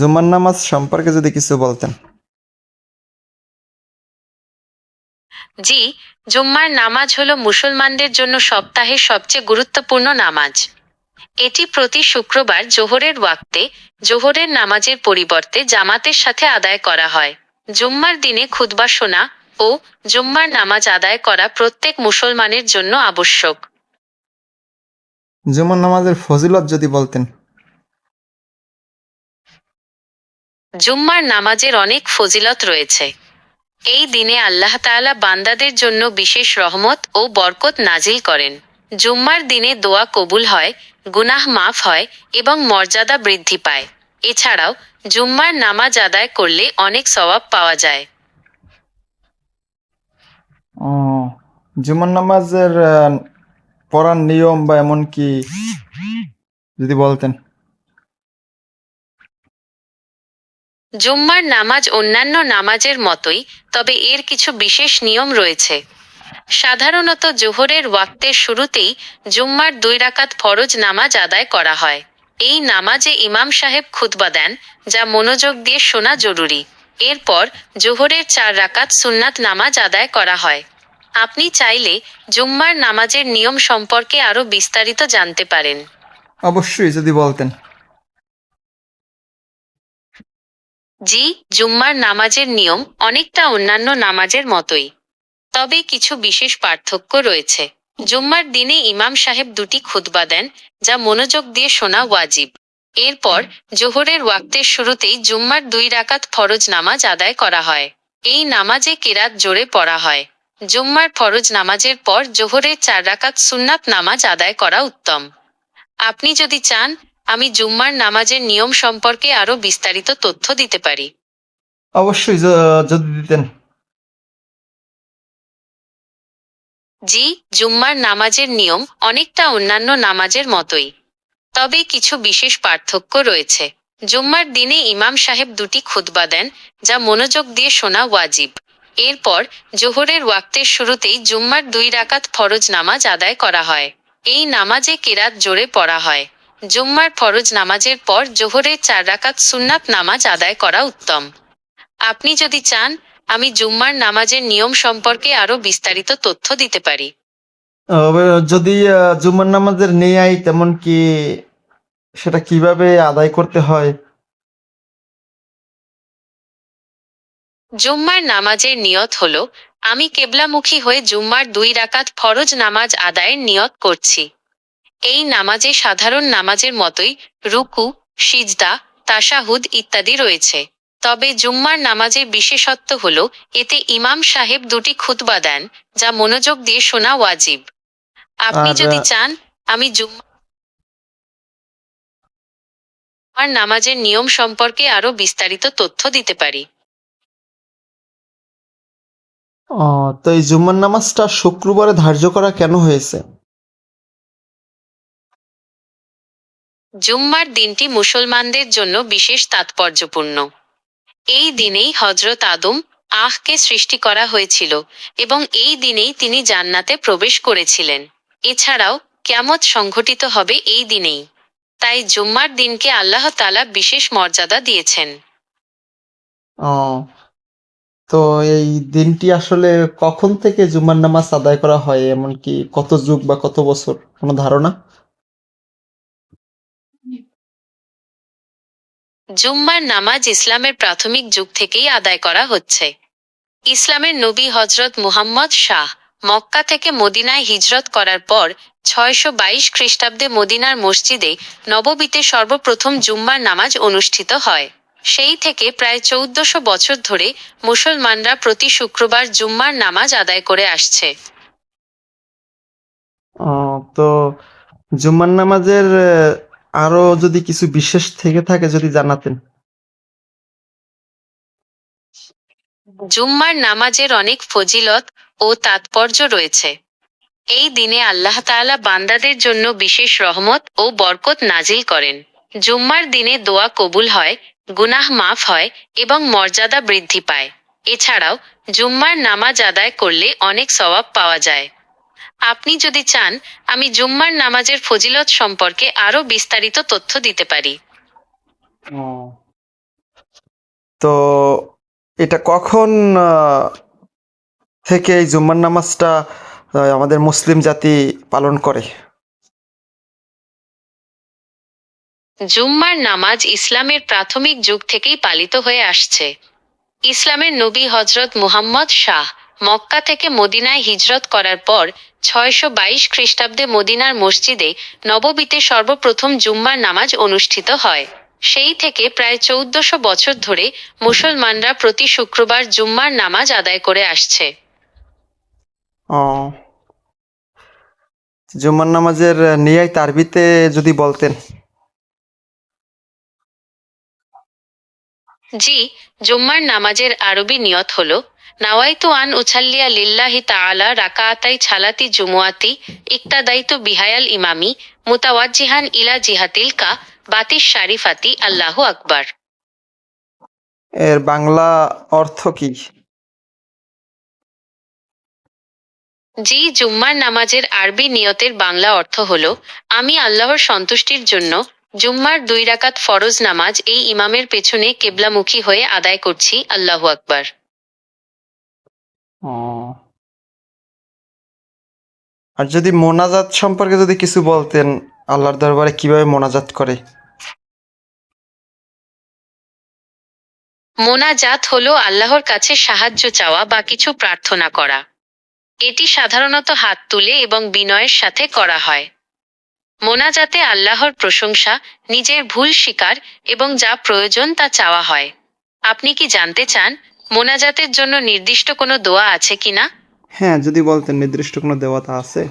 জুম্মার নামাজ সম্পর্কে যদি কিছু বলতেন। জি জুম্মার নামাজ হলো মুসলমানদের জন্য সপ্তাহের সবচেয়ে গুরুত্বপূর্ণ নামাজ। এটি প্রতি শুক্রবার জোহরের ওয়াক্তে জোহরের নামাজের পরিবর্তে জামাতের সাথে আদায় করা হয়। জুম্মার দিনে খুতবা শোনা ও জুম্মার নামাজ আদায় করা প্রত্যেক মুসলমানের জন্য আবশ্যক। জুম্মার নামাজের ফজিলত যদি বলতেন। জুম্মার নামাজের অনেক ফজিলত রয়েছে। এই দিনে আল্লাহ তাআলা বান্দাদের জন্য বিশেষ রহমত ও বরকত নাজিল করেন। জুম্মার দিনে দোয়া কবুল হয়, গুনাহ মাফ হয় এবং মর্যাদা বৃদ্ধি পায়। এছাড়াও, জুম্মার নামাজ আদায় করলে অনেক সওয়াব পাওয়া যায়। জুম্মার নামাজের পড়ার নিয়ম বা এমন কি যদি বলতেন। জুম্মার নামাজ অন্যান্য নামাজের মতোই, তবে এর কিছু বিশেষ নিয়ম রয়েছে। সাধারণত জোহরের ওয়াক্তের শুরুতেই জুম্মার দুই রাকাত ফরজ নামাজ আদায় করা হয়। এই নামাজে ইমাম সাহেব খুতবা দেন, যা মনোযোগ দিয়ে শোনা জরুরি। এরপর জোহরের চার রাকাত সুন্নাত নামাজ আদায় করা হয়। আপনি চাইলে জুম্মার নামাজের নিয়ম সম্পর্কে আরও বিস্তারিত জানতে পারেন। অবশ্যই, যদি বলতেন। জি, জুম্মার নামাজের নিয়ম অনেকটা অন্যান্য নামাজের মতোই। তবে কিছু বিশেষ পার্থক্য রয়েছে। জুম্মার দিনে ইমাম সাহেব দুটি খুতবা দেন, যা মনোযোগ দিয়ে শোনা ওয়াজিব। এরপর জোহরের ওয়াক্তের শুরুতেই জুম্মার দুই রাকাত ফরজ নামাজ আদায় করা হয়। এই নামাজে কেরাত জোরে পড়া হয়। জুম্মার ফরজ নামাজের পর জোহরের চার রাকাত সুন্নাত নামাজ আদায় করা উত্তম। আপনি যদি চান আমি জুম্মার নামাজের নিয়ম সম্পর্কে আরও বিস্তারিত তথ্য দিতে পারি। অবশ্যই যদি দিতেন। জি জুম্মার নামাজের নিয়ম অনেকটা অন্যান্য নামাজের মতোই। তবে কিছু বিশেষ পার্থক্য রয়েছে। জুম্মার দিনে ইমাম সাহেব দুটি খুতবা দেন যা মনোযোগ দিয়ে শোনা ওয়াজিব। এরপর জোহরের ওয়াক্তের শুরুতেই জুম্মার দুই রাকাত ফরজ নামাজ আদায় করা হয়। এই নামাজে কেরাত জোরে পড়া হয়। জুম্মার ফরজ নামাজের পর জোহরের চার রাকাত সুন্নাত নামাজ আদায় করা উত্তম। আপনি যদি চান আমি জুম্মার নামাজের নিয়ম সম্পর্কে আরও বিস্তারিত তথ্য দিতে পারি। যদি জুম্মার নামাজের নেয়াই তেমন কি সেটা কীভাবে আদায় করতে হয়? জুম্মার নামাজের নিয়ত হলো আমি কেবলামুখী হয়ে জুম্মার দুই রাকাত ফরজ নামাজ আদায়ের নিয়ত করছি। এই নামাজে সাধারণ নামাজের মতোই রুকু সিজদা তাশাহুদ ইত্যাদি রয়েছে। তবে জুম্মার নামাজের বিশেষত্ব হল এতে ইমাম সাহেব দুটি খুতবা দেন যা মনোযোগ দিয়ে শোনা ওয়াজিব। আপনি যদি চান আমি জুম্মার নামাজের নিয়ম সম্পর্কে আরও বিস্তারিত তথ্য দিতে পারি। তো এই জুম্মার নামাজটা শুক্রবারে ধার্য করা কেন হয়েছে? জুম্মার দিনটি মুসলমানদের জন্য বিশেষ তাৎপর্যপূর্ণ। এই দিনেই হজরত আদম আহকে সৃষ্টি করা হয়েছিল এবং এই দিনেই তিনি জান্নাতে প্রবেশ করেছিলেন। এছাড়াও ক্যামত সংঘটিত হবে এই দিনেই। তাই জুম্মার দিনকে আল্লাহ তালা বিশেষ মর্যাদা দিয়েছেন। তো এই দিনটি আসলে কখন থেকে জুম্মার নামাজ আদায় করা হয়? এমনকি কত যুগ বা কত বছর? কোনো ধারণা? জুম্মার নামাজ ইসলামের প্রাথমিক যুগ থেকেই আদায় করা হচ্ছে। ইসলামের নবী হজরত মুহাম্মদ শাহ মক্কা থেকে মদিনায় হিজরত করার পর ছয়শো বাইশ খ্রিস্টাব্দে মদিনার মসজিদে নববীতে সর্বপ্রথম জুম্মার নামাজ অনুষ্ঠিত হয়। সেই থেকে প্রায় চৌদ্দশো বছর ধরে মুসলমানরা প্রতি শুক্রবার জুম্মার নামাজ আদায় করে আসছে। তো জুম্মার নামাজের আরও যদি কিছু বিশেষ থেকে থাকে যদি জানাতেন। জুম্মার নামাজের অনেক ফজিলত ও তাৎপর্য রয়েছে। এই দিনে আল্লাহ তাআলা বান্দাদের জন্য বিশেষ রহমত ও বরকত নাজিল করেন। জুম্মার দিনে দোয়া কবুল হয়, গুনাহ মাফ হয় এবং মর্যাদা বৃদ্ধি পায়। এছাড়াও জুম্মার নামাজ আদায় করলে অনেক সওয়াব পাওয়া যায়। আপনি যদি চান আমি জুম্মার নামাজের ফজিলত সম্পর্কে আরও বিস্তারিত তথ্য দিতে পারি। তো এটা কখন আহ, থেকে এই জুম্মার নামাজটা আমাদের মুসলিম জাতি পালন করে? জুম্মার নামাজ ইসলামের প্রাথমিক যুগ থেকেই পালিত হয়ে আসছে। ইসলামের নবী হজরত মুহাম্মদ শাহ মক্কা থেকে মদিনায় হিজরত করার পর ছয়শো বাইশ খ্রিস্টাব্দে মদিনার মসজিদে নববীতে সর্বপ্রথম জুম্মার নামাজ অনুষ্ঠিত হয়। সেই থেকে প্রায় চৌদ্দশো বছর ধরে মুসলমানরা প্রতি শুক্রবার জুম্মার নামাজ আদায় করে আসছে। ও। জুম্মার নামাজের নিয়াই তারবিতে যদি বলতেন। জি জুম্মার নামাজের আরবি নিয়ত হল নাওয়াইতু আন উছাল্লিয়া লিল্লাহি তাআলা রাকাআতাই ছালাতি জুমুয়াতি ইক্তাদাইতু বিহায়াল ইমামি মুতাওয়াজ্জিহান ইলা জিহাতিল কা বাতিস শারিফাতি আল্লাহু আকবার। এর বাংলা অর্থ কি? জি জুম্মার নামাজের আরবি নিয়তের বাংলা অর্থ হল আমি আল্লাহর সন্তুষ্টির জন্য জুম্মার দুই রাকাত ফরজ নামাজ এই ইমামের পেছনে কেবলামুখী হয়ে আদায় করছি আল্লাহু আকবার। ও। আর যদি মোনাজাত সম্পর্কে যদি কিছু বলতেন আল্লাহর দরবারে কীভাবে মোনাজাত করে? মোনাজাত হলো আল্লাহর কাছে সাহায্য চাওয়া বা কিছু প্রার্থনা করা। এটি সাধারণত হাত তুলে এবং বিনয়ের সাথে করা হয়। মোনাজাতে আল্লাহর প্রশংসা নিজের ভুল স্বীকার এবং যা প্রয়োজন তা চাওয়া হয়। আপনি কি জানতে চান মোনাজাতের জন্য নির্দিষ্ট কোনো দোয়া আছে কিনা? হ্যাঁ যদি বলতেন নির্দিষ্ট কোনো দেবতা আছে।